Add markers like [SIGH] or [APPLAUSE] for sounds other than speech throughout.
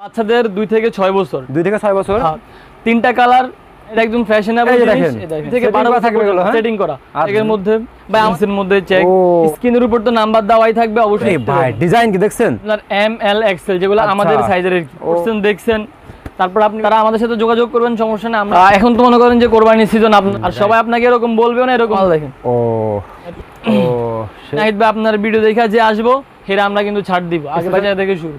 বাচ্চাদের দুই থেকে ছয় বছর। দুই থেকে ছয় বছর? হ্যাঁ, তিনটা কালার এটা একদম ফ্যাশনেবল দেখেন, থেকে থাকবে হ্যাঁ? সেটিং করা। আচ্ছা। এর মধ্যে বা আউন্সের মধ্যে চেক স্ক্রিনের উপর তো নাম্বার দেওয়াই থাকবে অবশ্যই। ভাই ডিজাইন কি দেখছেন? আপনার এম এল এক্সেল যেগুলো আচ্ছা। আমাদের সাইজের করছেন দেখছেন। তারপর আপনি তারা আমাদের সাথে যোগাযোগ করবেন সমস্যা নেই। আমরা এখন তো মনে করেন যে কোরবানির সিজন আর সবাই আপনাকে এরকম বলবেও না এরকম মাল দেখেন। ও ও [CLEARS THROAT] ভাই আপনার ভিডিও দেখা যে আসব হেরা আমরা কিন্তু ছাড় দিব। আগে বাজার থেকে শুরু?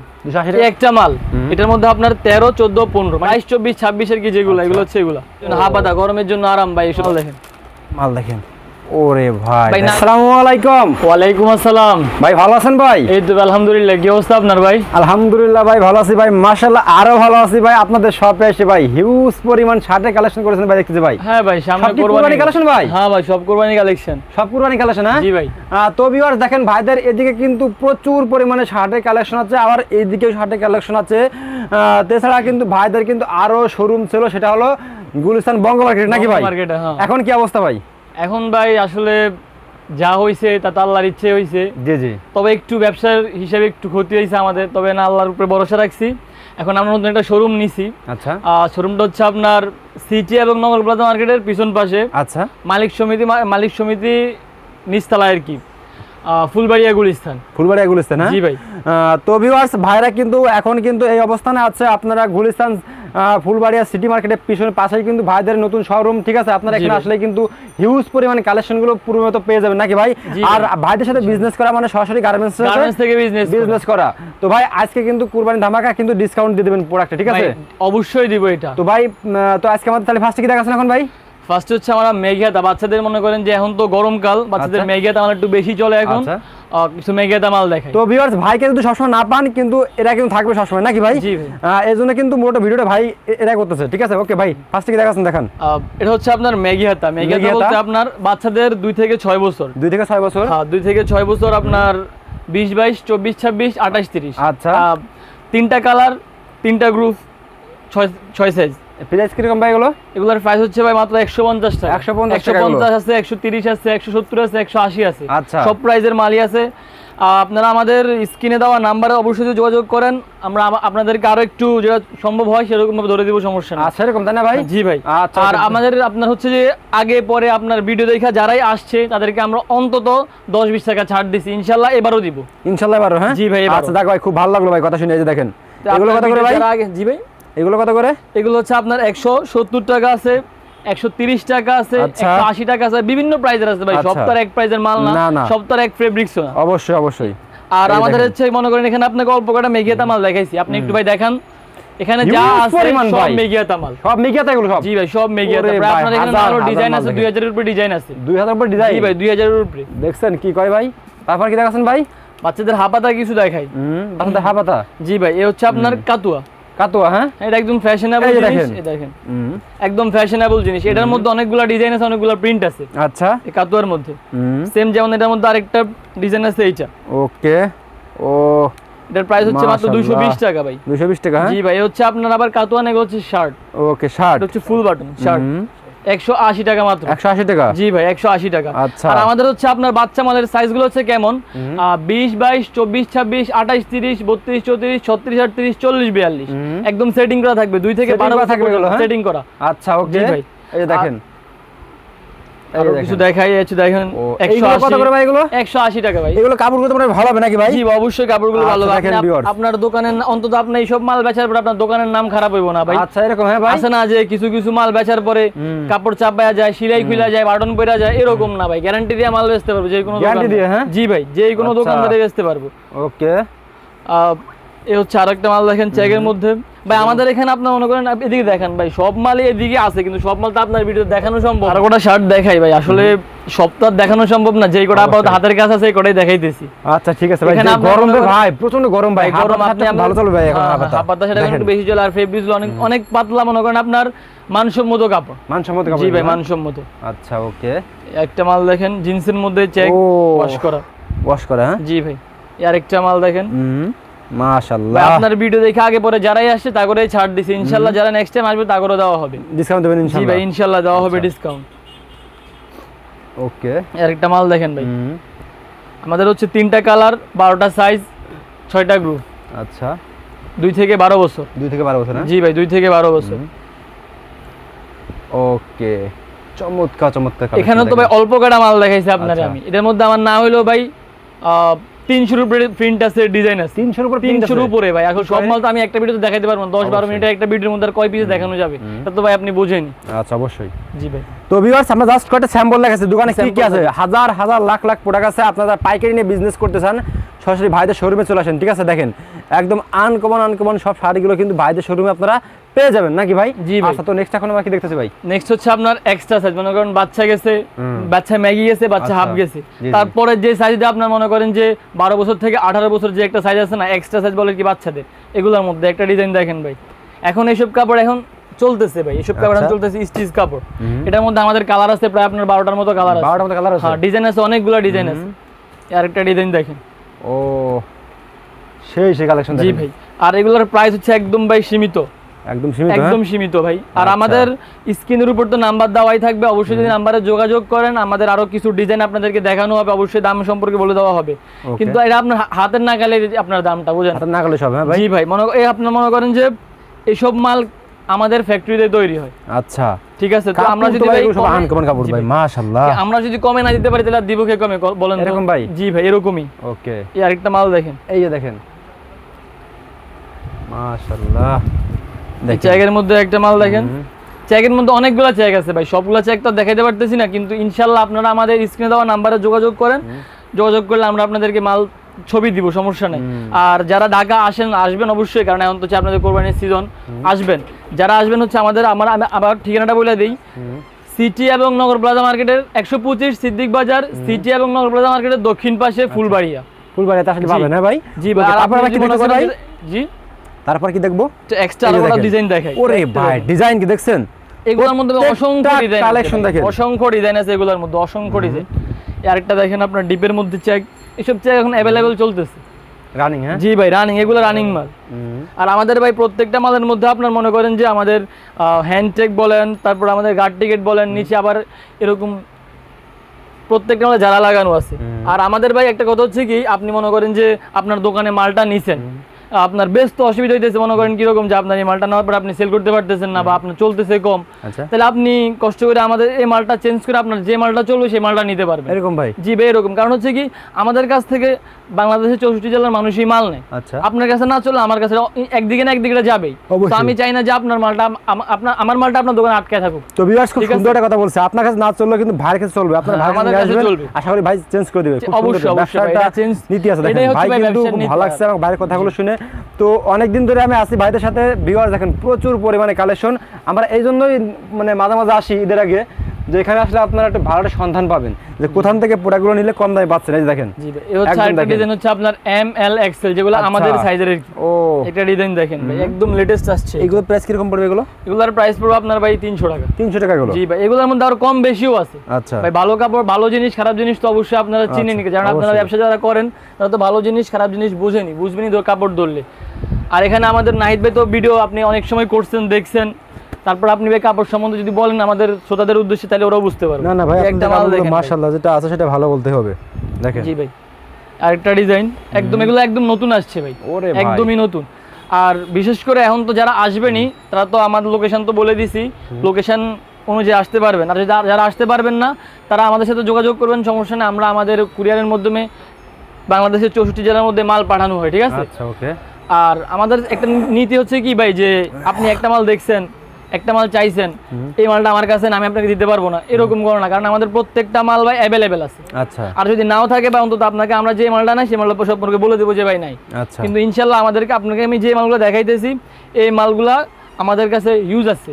একটা মাল এটার মধ্যে আপনার তেরো চোদ্দ পনেরো বাইশ চব্বিশ ছাব্বিশের কি যেগুলো এগুলো হচ্ছে এগুলো। হাফাতা গরমের জন্য আরাম ভাই এসব দেখেন। মাল দেখেন। ওরে ভাই আসসালামু আলাইকুম। ওয়ালাইকুম আসসালাম। ভাই ভালো আছেন ভাই? এই তো আলহামদুলিল্লাহ কি অবস্থা আপনার ভাই? আলহামদুলিল্লাহ ভাই ভালো আছি ভাই মাশাআল্লাহ আরও ভালো আছি ভাই আপনাদের শপে এসে ভাই হিউজ পরিমাণ শার্টের কালেকশন করেছেন ভাই দেখতেছি ভাই। হ্যাঁ ভাই সামনে সব কোরবানি collection ভাই? হ্যাঁ ভাই সব কোরবানি কালেকশন সব কুরবানি কালেকশন হ্যাঁ? জি ভাই। তো ভিউয়ার্স দেখেন ভাইদের এদিকে কিন্তু প্রচুর পরিমাণে শার্টের কালেকশন আছে আবার এইদিকেও শার্টের কালেকশন আছে। তাছাড়া কিন্তু ভাইদের কিন্তু আরও শোরুম ছিল সেটা হলো গুলিস্তান বঙ্গ মার্কেট নাকি ভাই? হ্যাঁ। এখন কি অবস্থা ভাই? এখন ভাই আসলে যা হয়েছে তা তো আল্লাহর ইচ্ছে হয়েছে জি জি। তবে একটু ব্যবসার হিসেবে একটু ক্ষতি হয়েছে আমাদের তবে না আল্লাহর উপরে ভরসা রাখছি। এখন আমরা নতুন একটা শোরুম নিছি। আচ্ছা। শোরুমটা হচ্ছে আপনার সিটি এবং নগর প্লাজা মার্কেটের পিছন পাশে। আচ্ছা। মালিক সমিতি মালিক সমিতি নিচতলা আর কি। ফুলবাড়িয়া গুলিস্তান। ফুলবাড়িয়া গুলিস্তান হ্যাঁ? জি ভাই। তো ভিউয়ার্স ভাইরা কিন্তু এখন কিন্তু এই অবস্থানে আছে। আপনারা গুলিস্তান ফুলবাড়িয়া সিটি মার্কেটের পিছনে পাশেই কিন্তু ভাইদের নতুন শোরুম ঠিক আছে? আপনারা এখানে আসলে কিন্তু হিউজ পরিমাণে কালেকশনগুলো পুরো মতো পেয়ে যাবেন নাকি ভাই? আর ভাইদের সাথে বিজনেস করা মানে সরাসরি গার্মেন্টস থেকে বিজনেস বিজনেস করা। তো ভাই আজকে কিন্তু কুরবানি ধামাকা কিন্তু ডিসকাউন্ট দিয়ে দেবেন প্রোডাক্টে ঠিক আছে? অবশ্যই দিব এটা। তো ভাই তো আজকে আমাদের তাহলে ফার্স্টে কি দেখাচ্ছেন এখন ভাই? ফার্স্ট হচ্ছে আমরা মেঘিয়াতা বাচ্চাদের মনে করেন যে এখন তো গরমকাল বাচ্চাদের আচ্ছা। মেঘিয়াতা মাল একটু বেশি চলে এখন। আচ্ছা। কিছু মাল দেখাই। তো ভিউয়ার্স ভাইকে যদি সবসময় না পান কিন্তু এরা কিন্তু থাকবে সবসময় নাকি ভাই? জি এই জন্য কিন্তু মোটো ভিডিওটা ভাই এরা করতেছে ঠিক আছে? ওকে ভাই ফার্স্টে কি দেখাচ্ছেন দেখান। এটা হচ্ছে আপনার মেঘিয়াতা মেঘিহাতা? বলতে আপনার বাচ্চাদের দুই থেকে ছয় বছর। দুই থেকে ছয় বছর? হ্যাঁ দুই থেকে ছয় বছর আপনার বিশ বাইশ চব্বিশ ছাব্বিশ আঠাশ তিরিশ। আচ্ছা। তিনটা কালার তিনটা গ্রুপ ছয় ছয় সাইজ প্রাইস কীরকম ভাই এগুলো? এগুলোর প্রাইস হচ্ছে ভাই মাত্র একশো পঞ্চাশ টাকা। 150 একশো টাকা এগুলো। পঞ্চাশ আছে একশো তিরিশ আছে একশো সত্তর আছে একশো আশি আছে। আচ্ছা। সব প্রাইজের মালই আছে। আপনারা আমাদের স্ক্রিনে দেওয়া নাম্বারে অবশ্যই যোগাযোগ করেন আমরা আপনাদেরকে আরও একটু যেটা সম্ভব হয় সেরকম ভাবে ধরে দিব সমস্যা না আচ্ছা এরকম তাই না ভাই? জি ভাই। আচ্ছা, আর আমাদের আপনার হচ্ছে যে আগে পরে আপনার ভিডিও দেখা যারাই আসছে তাদেরকে আমরা অন্তত দশ বিশ টাকা ছাড় দিছি। ইনশাল্লাহ এবারও দিব। ইনশাল্লাহ এবারও হ্যাঁ? জি ভাই, আচ্ছা দেখ ভাই খুব ভালো লাগল ভাই কথা শুনে এই যে দেখেন। এগুলো কত করে ভাই? জি ভাই? এগুলো কত করে? এগুলো হচ্ছে আপনার একশো সত্তর টাকা আছে একশো তিরিশ টাকা আছে আচ্ছা। একশো আশি টাকা আছে। বিভিন্ন প্রাইজের আছে ভাই সব আচ্ছা। তো আর এক প্রাইজের মাল না, না না। সব তো আর এক ফেব্রিক্স অবশ্যই অবশ্যই। আর আমাদের হচ্ছে মনে করেন এখানে আপনাকে অল্প কটা মেঘিয়াতা মাল দেখাইছি। আপনি একটু ভাই দেখান। এখানে যা আছে সব ভাই। মাল। সব মিকিয়াতে এগুলো সব। জি ভাই সব মেঘিয়াতা প্রায় ভাই, এখানে আরও ডিজাইন আছে উপরে ডিজাইন আছে। দুই হাজার উপর ডিজাইন জি ভাই উপরে। দেখছেন কি কয় ভাই? তারপর কি দেখাচ্ছেন ভাই? বাচ্চাদের হাপাতা কিছু দেখাই। হুম হাফাতা জি ভাই এ হচ্ছে আপনার কাতুয়া। কাতুয়া হ্যাঁ? এটা একদম ফ্যাশনেবল জিনিস দেখেন। একদম ফ্যাশনেবল জিনিস। এটার মধ্যে অনেকগুলা ডিজাইন আছে অনেকগুলা প্রিন্ট আছে। আচ্ছা। এই কাতোয়ার মধ্যে। সেম যেমন এটার মধ্যে আরেকটা ডিজাইন আছে এইটা। ওকে। ও এটার প্রাইস হচ্ছে মাত্র দুইশো বিশ মাশাআল্লাহ। টাকা ভাই। দুশো বিশ টাকা হ্যাঁ? জি ভাই হচ্ছে আপনার আবার কাতোয়া নেগো হচ্ছে শার্ট ওকে শার্ট হচ্ছে ফুল বাটন শার্ট একশো আশি টাকা মাত্র। একশো আশি টাকা? জি ভাই একশো আশি টাকা। আচ্ছা। আর আমাদের হচ্ছে আপনার বাচ্চা মালের সাইজগুলো হচ্ছে কেমন? বিশ বাইশ চব্বিশ ছাব্বিশ আঠাশ তিরিশ বত্রিশ চৌত্রিশ ছত্রিশ আটত্রিশ চল্লিশ বিয়াল্লিশ। একদম সেটিং করা থাকবে। দুই থেকে Setting বারো করা থাকবে এগুলো, হ্যাঁ? সেটিং করা। আচ্ছা ওকে জি ভাই। এই দেখেন। কিছু দেখাই একটু দেখেন ও, একশো এইগুলো কত করে ভাই এগুলো? একশো আশি টাকা ভাই। এগুলো কাপড়গুলো তোমার ভালো হবে নাকি ভাই? জি অবশ্যই কাপড়গুলো ভালো আচ্ছা। আপনার দোকানের অন্তত আপনি মাল বেচার পর আপনার দোকানের নাম খারাপ হইব না ভাই। আচ্ছা এরকম হ্যাঁ ভাই। আছে না যে কিছু কিছু মাল বেচার পরে কাপড় চাপায়া যায় সিলাই খুলা যায় বাটন পরা যায় এরকম না ভাই। গ্যারান্টি দিয়ে মাল বেচতে পারব যে কোনো দিয়ে, হ্যাঁ? জি ভাই যে কোনো আচ্ছা। দোকান থেকে বেচতে পারব। ওকে এ হচ্ছে আরেকটা মাল দেখেন চেকের মধ্যে। ভাই আমাদের এখানে আপনার মনে করেন এদিকে দেখেন ভাই সব মালই এদিকে আছে কিন্তু সব মাল তো আপনার ভিডিও দেখানো সম্ভব। আর কটা শার্ট দেখাই ভাই আসলে আর দেখানো সম্ভব না যেই কটা আপাতত হাতের কাছে আছে এই কটাই দেখাইতেছি। আচ্ছা ঠিক আছে ভাই এখানে গরম ভাই প্রচণ্ড গরম ভাই গরম আপনি ভালো চলবে ভাই এখন হাপাতা সেটা একটু বেশি চলে আর ফেব্রিক্স অনেক অনেক পাতলা মনে করেন আপনার মানসম্মত কাপড়। মানসম্মত কাপড় জি ভাই হ্যাঁ? মানসম্মত। আচ্ছা ওকে। একটা মাল দেখেন জিন্সের মধ্যে চেক ওয়াশ করা। ওয়াশ করা হ্যাঁ? জি ভাই আর একটা মাল দেখেন। হুম। মাশাআল্লাহ। আপনার ভিডিও দেখে আগে পরে যারাই আসছে তা ছাড় দিছি। ইনশাল্লাহ যারা নেক্সট টাইম আসবে দেওয়া হবে। ডিসকাউন্ট দেবেন জি ভাই ইনশাল্লাহ দেওয়া হবে আচ্ছা। ডিসকাউন্ট ওকে আর একটা মাল দেখেন ভাই। আমাদের হচ্ছে তিনটা কালার বারোটা সাইজ ছয়টা গ্রুপ আচ্ছা। দুই থেকে বারো বছর। দুই থেকে বারো বছর জি ভাই দুই থেকে বারো বছর। ওকে চমৎকার চমৎকার এখানে তো ভাই অল্প কাটা মাল দেখাইছে আপনারে আচ্ছা। আমি। এটার মধ্যে আমার না হইল ভাই আহ, তিনশোর উপরে প্রিন্ট আছে ডিজাইন আছে। তিনশোর উপর তিনশোর উপরে ভাই। এখন সব মাল তো আমি একটা ভিডিওতে দেখাইতে পারব না। দশ বারো মিনিটের একটা ভিডিওর মধ্যে কয় পিস দেখানো যাবে? এটা তো ভাই আপনি বোঝেনি। আচ্ছা অবশ্যই। জি ভাই। তো ভিউয়ার্স আমরা জাস্ট কয়টা স্যাম্পল দেখাচ্ছি। দোকানে কি কি আছে? হাজার হাজার লাখ লাখ প্রোডাক্ট আছে। আপনারা পাইকারি নিয়ে বিজনেস করতে চান সরাসরি ভাইদের শোরুমে চলে আসেন। ঠিক আছে দেখেন একদম আনকমন আনকমন সব শাড়িগুলো কিন্তু ভাইদের শোরুমে আপনারা পেয়ে যাবেন নাকি ভাই? জি। আচ্ছা তো নেক্সট এখন আমরা কি দেখতেছি ভাই। নেক্সট হচ্ছে আপনার এক্সট্রা সাইজ মনে করেন বাচ্চা গেছে বাচ্চা ম্যাগি গেছে বাচ্চা আচ্ছা। হাফ গেছে। জি, জি। তারপরে যে সাইজটা আপনার মনে করেন যে বারো বছর থেকে আঠারো বছর যে একটা সাইজ আছে না এক্সট্রা সাইজ বলে কি বাচ্চাদের? এগুলোর মধ্যে একটা ডিজাইন দেখেন ভাই। এখন এইসব কাপড় এখন চলতেছে ভাই এইসব কাপড় এখন আচ্ছা। চলতেছে স্টিচ কাপড়। এটার মধ্যে আমাদের কালার আছে প্রায় আপনার বারোটার মতো কালার আছে। বারোটার মতো কালার আছে? হ্যাঁ ডিজাইন আছে অনেকগুলো ডিজাইন আছে। আর একটা ডিজাইন দেখেন। ও সেই সেই কালেকশন জি ভাই। আর এগুলোর প্রাইস হচ্ছে একদম ভাই সীমিত। একদম সীমিত হ্যাঁ? একদম সীমিত ভাই। আর আচ্ছা। আমাদের স্ক্রিনের উপর তো নাম্বার দেওয়াই থাকবে অবশ্যই যদি নাম্বারে যোগাযোগ করেন আমাদের আরও কিছু ডিজাইন আপনাদেরকে দেখানো হবে অবশ্যই দাম সম্পর্কে বলে দেওয়া হবে। কিন্তু এটা আপনার হাতের নাগালে আপনার দামটা বুঝেন? হাতের সব হ্যাঁ ভাই? জি ভাই মনে এই আপনার মনে করেন যে এইসব মাল আমাদের ফ্যাক্টরিতে তৈরি হয়। আচ্ছা। ঠিক আছে তো আমরা যদি ভাই আনকমন কাপড় ভাই মাশাআল্লাহ। আমরা যদি কমে না দিতে পারি তাহলে দিব কে কমে বলেন? এরকম ভাই? জি ভাই এরকমই। ওকে। এই আরেকটা মাল দেখেন। এই যে দেখেন। মাশাআল্লাহ। চেকের মধ্যে একটা মাল দেখেন। মধ্যে অনেকগুলো আছে ভাই সবগুলো তো দেখাইতে পারতেছি না কিন্তু ইনশাল্লাহ আপনারা আমাদের স্ক্রিনে দেওয়া নাম্বারে যোগাযোগ করেন। যোগাযোগ করলে আমরা আপনাদেরকে মাল ছবি দিব সমস্যা নেই। আর যারা ঢাকা আসেন আসবেন অবশ্যই কারণ এখন তো হচ্ছে আপনাদের কোরবানির সিজন আসবেন। যারা আসবেন হচ্ছে আমাদের আমার আবার ঠিকানাটা বলে দিই। সিটি এবং নগর প্লাজা মার্কেটের একশো পঁচিশ সিদ্দিক বাজার সিটি এবং নগর প্লাজা মার্কেটের দক্ষিণ পাশে ফুলবাড়িয়া। ফুলবাড়িতে আসলে জি। পাবেন হ্যাঁ ভাই? জি ভাই আর তারপর আপনি আমরা যদি কি মনে করেন জি। তারপর কি দেখব? এক্সট্রা। ডিজাইন দেখাই। ওরে ভাই ডিজাইন কি দেখছেন? এগুলোর মধ্যে অসংখ্য ডিজাইন দেখেন। অসংখ্য ডিজাইন আছে এগুলোর মধ্যে অসংখ্য ডিজাইন আরেকটা দেখেন আপনার ডিপের মধ্যে চেক এসব চেক এখন অ্যাভেলেবেল চলতেছে। রানিং হ্যাঁ? জি ভাই রানিং এগুলো রানিং মাল। আর আমাদের ভাই প্রত্যেকটা মালের মধ্যে আপনার মনে করেন যে আমাদের হ্যান্ড টেক বলেন তারপর আমাদের গার্ড টিকেট বলেন নিচে আবার এরকম প্রত্যেকটা মালে যারা লাগানো আছে। আর আমাদের ভাই একটা কথা হচ্ছে কি আপনি মনে করেন যে আপনার দোকানে মালটা নিছেন। আপনার বেশ তো অসুবিধা হইতেছে মনে করেন কীরকম যে আপনার এই মালটা নেওয়ার পর আপনি সেল করতে পারতেছেন না বা আপনার চলতেছে কম আচ্ছা। তাহলে আপনি কষ্ট করে আমাদের এই মালটা চেঞ্জ করে আপনার যে মালটা চলবে সেই মালটা নিতে পারবেন। এরকম ভাই? জি ভাই এরকম। কারণ হচ্ছে কি আমাদের কাছ থেকে বাংলাদেশের চৌষট্টি জেলার মানুষই মাল নেয়। আচ্ছা। আপনার কাছে না চলে আমার কাছে একদিকে না একদিকে যাবেই। তো আমি চাই না যে আপনার মালটা আপনার আমার মালটা আপনার দোকানে আটকায় থাকুক। তো ভিউয়ার্স খুব সুন্দর একটা কথা বলছে। আপনার কাছে না চললেও কিন্তু ভাইয়ের কাছে চলবে। আপনার ভাইয়ের কাছে চলবে। আশা করি ভাই চেঞ্জ করে দিবে। অবশ্যই, অবশ্যই এটা change- নীতি আছে। দেখেন ভাই কিন্তু। ভালো লাগছে এবং ভাইয়ের কথাগুলো শুনে তো অনেকদিন ধরে আমি আসি ভাইদের সাথে ভিওয়ার দেখেন প্রচুর পরিমাণে কালেকশন আমরা এই জন্যই মানে মাঝে মাঝে আসি ঈদের আগে। যে এখানে আসলে আপনারা একটা ভালো একটা সন্ধান পাবেন যে কোথান থেকে প্রোডাক্টগুলো নিলে কম দামে পাচ্ছেন। এই দেখেন। জি ভাই এই হচ্ছে আরেকটা ডিজাইন হচ্ছে আপনার এম এল এক্সেল যেগুলো আচ্ছা। আমাদের সাইজের ও। একটা ডিজাইন দেখেন ভাই একদম লেটেস্ট আসছে। এইগুলো প্রাইস কীরকম পড়বে এগুলো? এগুলোর প্রাইস পড়বে আপনার ভাই তিনশো টাকা। তিনশো টাকা এগুলো? জি ভাই এগুলোর মধ্যে আরও কম বেশিও আছে। আচ্ছা। ভাই ভালো কাপড় ভালো জিনিস খারাপ জিনিস তো অবশ্যই আপনারা চিনে নি কারণ আপনারা ব্যবসা যারা করেন তারা তো ভালো জিনিস খারাপ জিনিস বুঝেনি। বুঝবেনি তো কাপড় ধরলে। আর এখানে আমাদের নাহিদ ভাই তো ভিডিও আপনি অনেক সময় করছেন দেখছেন। তারপর আপনি ভাই কাপড় সম্বন্ধে যদি বলেন আমাদের শ্রোতাদের উদ্দেশ্যে তাহলে ওরাও বুঝতে পারবে। না না ভাই একটা মাল দেখেন মাশাআল্লাহ যেটা আছে সেটা ভালো বলতে হবে। দেখেন। জি ভাই। আরেকটা ডিজাইন একদম এগুলো একদম নতুন আসছে ভাই। ওরে ভাই। একদমই নতুন। আর বিশেষ করে এখন তো যারা আসবেনই তারা তো আমাদের লোকেশন তো বলে দিছি। লোকেশন অনুযায়ী আসতে পারবেন। আর যারা- আসতে পারবেন না তারা আমাদের সাথে যোগাযোগ করবেন সমস্যা নেই। আমরা আমাদের কুরিয়ারের মাধ্যমে বাংলাদেশের চৌষট্টি জেলার মধ্যে মাল পাঠানো হয় ঠিক আছে? আচ্ছা আর আমাদের একটা নীতি হচ্ছে কি ভাই যে আপনি একটা মাল দেখছেন একটা মাল চাইছেন এই মালটা আমার কাছে না, আমি আপনাকে দিতে পারব না। এরকম করো না কারণ আমাদের প্রত্যেকটা মাল ভাই অ্যাভেলেবেল আছে। আচ্ছা। আর যদি নাও থাকে বা অন্তত আপনাকে আমরা যে মালটা নাই সেই মালটা সম্পর্কে বলে দেবো যে ভাই নাই। আচ্ছা। কিন্তু ইনশাল্লাহ আমাদেরকে আপনাকে আমি যে মালগুলো দেখাইতেছি এই মালগুলা আমাদের কাছে ইউজ আছে।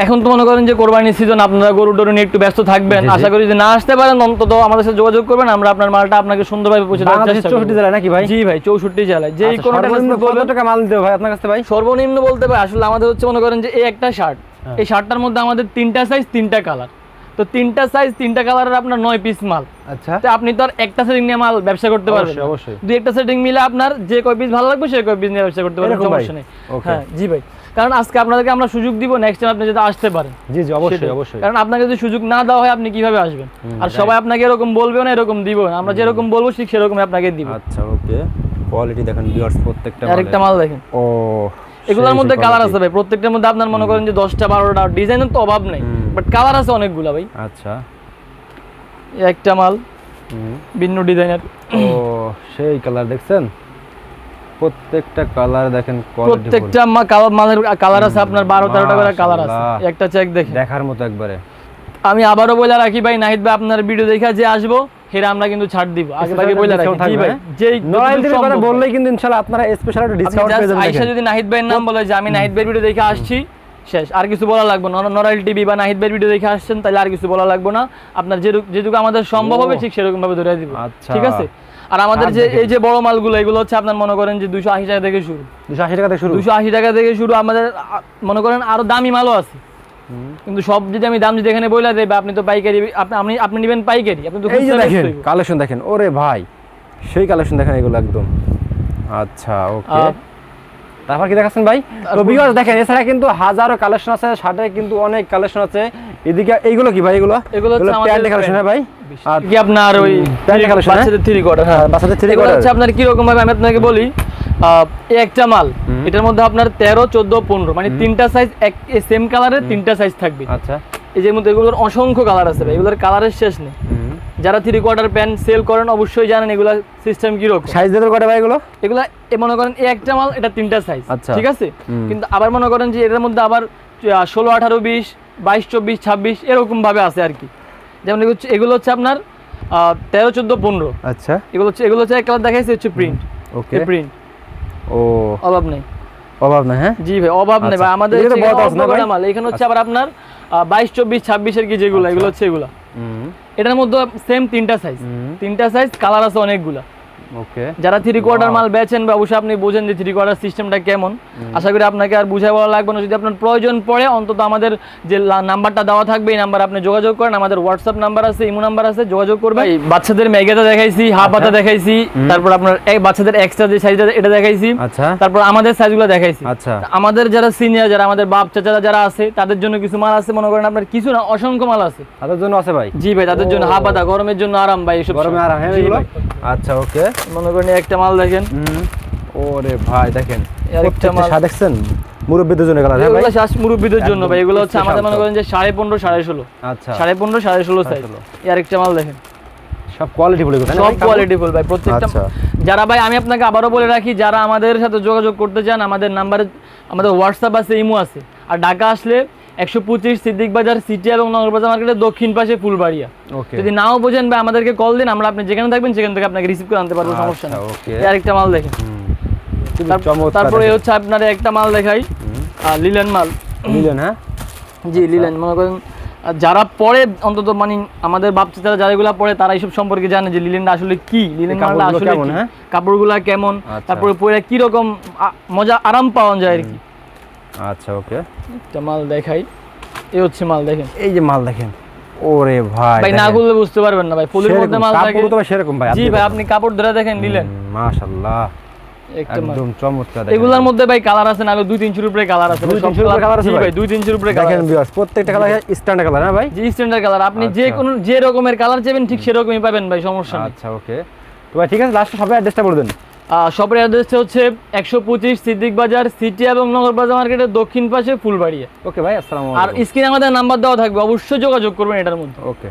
এখন তো মনে করেন যে কোরবানির সিজন আপনারা গরু টরু নিয়ে একটু ব্যস্ত থাকবেন। আশা করি যদি না আসতে পারেন অন্তত আমাদের সাথে যোগাযোগ করবেন আমরা আপনার মালটা আপনাকে সুন্দরভাবে পৌঁছে দেওয়ার চেষ্টা করব। চৌষট্টি জেলায় নাকি ভাই? জি ভাই চৌষট্টি জেলায়। যে আচ্ছা, কোনো কত টাকা মাল দিতে ভাই আপনার কাছে ভাই? সর্বনিম্ন বলতে পারে আসলে আমাদের হচ্ছে মনে করেন যে এই একটা শার্ট। হ্যাঁ। এই শার্টটার মধ্যে আমাদের তিনটা সাইজ তিনটা কালার তো তিনটা সাইজ তিনটা কালারের আপনার নয় পিস মাল। আচ্ছা। তো আপনি তো আর একটা সেটিং নিয়ে মাল ব্যবসা করতে পারবেন অবশ্যই, দুই একটা সেটিং মিলে আপনার যে কয় পিস ভালো লাগবে সেই কয় পিস নিয়ে ব্যবসা করতে পারবেন ভাই? সমস্যা নেই। হ্যাঁ জি ভাই। কারণ আজকে আপনাদেরকে আমরা সুযোগ দিব নেক্সট টাইম আপনি যদি আসতে পারেন। জি জি অবশ্যই অবশ্যই। কারণ আপনাকে যদি সুযোগ না দেওয়া হয় আপনি কীভাবে আসবেন? আর সবাই আপনাকে এরকম বলবেও না এরকম দিব না। আমরা যেরকম বলব ঠিক সেরকম আপনাকে দিব। আচ্ছা ওকে। কোয়ালিটি দেখেন ভিউয়ার্স প্রত্যেকটা আরেকটা মালে। মাল দেখেন। ও এগুলোর মধ্যে কালার আছে ভাই। প্রত্যেকটার মধ্যে আপনার মনে করেন যে দশটা বারোটা ডিজাইনের তো অভাব নেই। বাট কালার আছে অনেকগুলা ভাই। আচ্ছা। একটা মাল ভিন্ন ডিজাইনের ও সেই কালার দেখছেন? প্রত্যেকটা কালার দেখেন প্রত্যেকটা মা- কালার মালের কালার আছে আপনার বারো তেরোটা করে কালার আছে। একটা চেক দেখার মতো একবারে। আমি আবারও বলে রাখি ভাই নাহিদ ভাই আপনার ভিডিও দেখে যে আসব হেরা আমরা কিন্তু ছাড় দিব। আগে ভাগে বলে রাখি। জি ভাই হ্যাঁ? যেই কথা বললেই কিন্তু ইনশাআল্লাহ আপনারা স্পেশাল একটা ডিসকাউন্ট পেয়ে যাবেন যদি নাহিদ ভাইয়ের নাম বলে যে আমি নাহিদ ভাইয়ের ভিডিও দেখে আসছি শেষ। আর কিছু বলা লাগবে না। নরাইল টিভি বা নাহিদ ভাইয়ের ভিডিও দেখে আসছেন তাহলে আর কিছু বলা লাগবে না। আপনার যেটুকু যেটুকু আমাদের সম্ভব হবে ঠিক সেরকম ভাবে ধরে দিব। আচ্ছা। ঠিক আছে? আর আমাদের যে এই যে বড় মালগুলো এগুলো হচ্ছে আপনার মনে করেন যে দুশো আশি টাকা থেকে শুরু। 280 টাকা থেকে শুরু? দুশো আশি টাকা থেকে শুরু আমাদের মনে করেন আরও দামি মালও আছে। কিন্তু সব যদি আমি দাম যদি এখানে বলে দেয় বা আপনি তো পাইকারি আপনি আপনি আপনি নেবেন পাইকারি আপনি তো এই যে দেখেন কালেকশন দেখেন ওরে ভাই সেই কালেকশন দেখেন এগুলো একদম। আচ্ছা ওকে। তারপর কি দেখাচ্ছেন ভাই? তো ভিউয়ার্স দেখেন এছাড়া কিন্তু হাজারো কালেকশন আছে শার্টের কিন্তু অনেক কালেকশন আছে। এদিকে এইগুলো কি ভাই এগুলো? এগুলো হচ্ছে আমাদের কালেকশন হ্যাঁ ভাই? আর কি আপনার ওই প্যান্ট হ্যাঁ? বাচ্চাদের থ্রি কোয়ার্টার হ্যাঁ। বাচ্চাদের থ্রি এগুলো হচ্ছে আপনার কীরকম ভাবে আমি আপনাকে বলি একটা মাল এটার মধ্যে আপনার তেরো চোদ্দ পনেরো মানে তিনটা সাইজ এক সেম কালারের তিনটা সাইজ থাকবে। আচ্ছা। এই যে মধ্যে এগুলোর অসংখ্য কালার আছে ভাই এগুলোর কালারের শেষ নেই। যারা থ্রি কোয়ার্টার প্যান্ট সেল করেন অবশ্যই জানেন এগুলা সিস্টেম কীরকম। সাইজ দেবেন কটা ভাই এগুলো? এগুলা মনে করেন একটা মাল এটা তিনটা সাইজ আচ্ছা। ঠিক আছে? কিন্তু আবার মনে করেন যে এটার মধ্যে আবার ষোলো আঠারো বিশ বাইশ চব্বিশ ছাব্বিশ এরকম ভাবে আছে আর কি। যেমন এগুলো হচ্ছে- আপনার তেরো চোদ্দ পনেরো। আচ্ছা। এগুলো হচ্ছে এগুলো হচ্ছে কালার দেখাইছে হচ্ছে প্রিন্ট ওকে প্রিন্ট ও। অভাব নেই। অভাব না হ্যাঁ? জি ভাই অভাব নেই আচ্ছা। ভাই। আমাদের মাল। এখানে হচ্ছে আবার আপনার বাইশ চব্বিশ ছাব্বিশের কি যেগুলো এগুলো হচ্ছে এগুলো। হুম। এটার মধ্যে সেম তিনটা সাইজ তিনটা সাইজ কালার আছে অনেকগুলা। ওকে যারা থ্রি কোয়ার্টার মাল বেচেন বা অবশ্যই আপনি বোঝেন যে থ্রি কোয়ার্টার সিস্টেমটা কেমন। আশা করি আপনাকে আর বুঝাই বলা লাগবে না। যদি আপনার প্রয়োজন পড়ে অন্তত আমাদের যে নাম্বারটা দেওয়া থাকবে এই নাম্বার আপনি যোগাযোগ করেন। আমাদের হোয়াটসঅ্যাপ নাম্বার আছে ইমো নাম্বার আছে যোগাযোগ করবেন। বাচ্চাদের মেগাটা দেখাইছি হাফ হাতা দেখাইছি তারপর আপনার এক বাচ্চাদের এক্সট্রা যে সাইজটা এটা দেখাইছি। আচ্ছা। তারপর আমাদের সাইজগুলো দেখাইছি। আচ্ছা। আমাদের যারা সিনিয়র যারা আমাদের বাপ চাচারা যারা আছে তাদের জন্য কিছু মাল আছে মনে করেন আপনার কিছু না অসংখ্য মাল আছে। তাদের জন্য আছে ভাই। জি ভাই তাদের জন্য। হাফ হাতা গরমের জন্য আরাম ভাই এসব গরমে আরাম হ্যাঁ আচ্ছা ওকে মনে করেন একটা মাল দেখেন। ওরে ভাই দেখেন। এই আরেকটা মাল। দেখছেন? মুরব্বিদের জন্য কালার হ্যাঁ ভাই? এগুলো শ্বাস মুরব্বীদের জন্য ভাই এগুলো হচ্ছে আমাদের মনে করেন যে সাড়ে পনেরো সাড়ে ষোলো। আচ্ছা। সাড়ে পনেরো সাড়ে ষোলো সাইজ। এই আরেকটা মাল দেখেন। সব কোয়ালিটি কথা সব কোয়ালিটি ফুল ভাই প্রত্যেকটা আচ্ছা। যারা ভাই আমি আপনাকে আবারও বলে রাখি যারা আমাদের সাথে যোগাযোগ করতে চান আমাদের নাম্বারে আমাদের হোয়াটসঅ্যাপ আছে ইমো আছে। আর ঢাকা আসলে একশো পঁচিশ সিদ্দিক বাজার সিটি এবং নগরবাজার মার্কেটের দক্ষিণ পাশে ফুলবাড়িয়া। ওকে যদি নাও বোঝেন ভাই আমাদেরকে কল দিন আমরা আপনি যেখানে থাকবেন সেখান থেকে আপনাকে রিসিভ করে আনতে পারব সমস্যা নেই। আচ্ছা, ওকে এই আরেকটা মাল দেখেন। তারপর- হচ্ছে আপনার একটা মাল দেখাই। আর লিলেন মাল। নিলেন হ্যাঁ? জি লিলেন। মনে করেন যারা পড়ে অন্তত মানে আমাদের বাপ চাচারা যারা এগুলা পড়ে তারা এইসব সম্পর্কে জানে যে লিলেনটা আসলে কি? লিলেন মালটা আসলে কেমন, হ্যাঁ? কাপড়গুলা কেমন? আচ্ছা। তারপরে পরে কি রকম মজা আরাম পাওয়া যায় আর কি। আচ্ছা ওকে। একটা মাল দেখাই। এই হচ্ছে মাল দেখেন। এই যে মাল দেখেন। ওরে ভাই ভাই না খুললে বুঝতে পারবেন না ভাই। ফুলের মধ্যে মাল থাকে। কাপড় তো ভাই সেরকম ভাই জি ভাই আপনি কাপড় ধরে দেখেন নিলেন মাশাআল্লাহ একদম চমৎকার। এগুলার মধ্যে ভাই কালার আছে না দুই তিনশোর উপরে কালার আছে। দুই তিনশোর উপরে colour আছে ভাই? দুই তিনশোর উপরে কালার দেখেন ভিউয়ার্স প্রত্যেকটা কালার স্ট্যান্ডার্ড কালার হ্যাঁ ভাই? জি স্ট্যান্ডার্ড কালার। আপনি যে আচ্ছা। কোন যে রকমের কালার চাইবেন ঠিক সেরকমই পাবেন ভাই সমস্যা আচ্ছা ওকে। তো ভাই ঠিক আছে লাস্টে সবাই অ্যাড্রেসটা বলে দেন। শপের অ্যাড্রেসটা হচ্ছে একশো পঁচিশ সিদ্দিক বাজার সিটি এবং নগর বাজার মার্কেটের দক্ষিণ পাশে ফুলবাড়িয়া। ওকে ভাই আসসালাম আর স্ক্রিনে আমাদের নাম্বার দেওয়া থাকবে অবশ্যই যোগাযোগ করবেন এটার মধ্যে। ওকে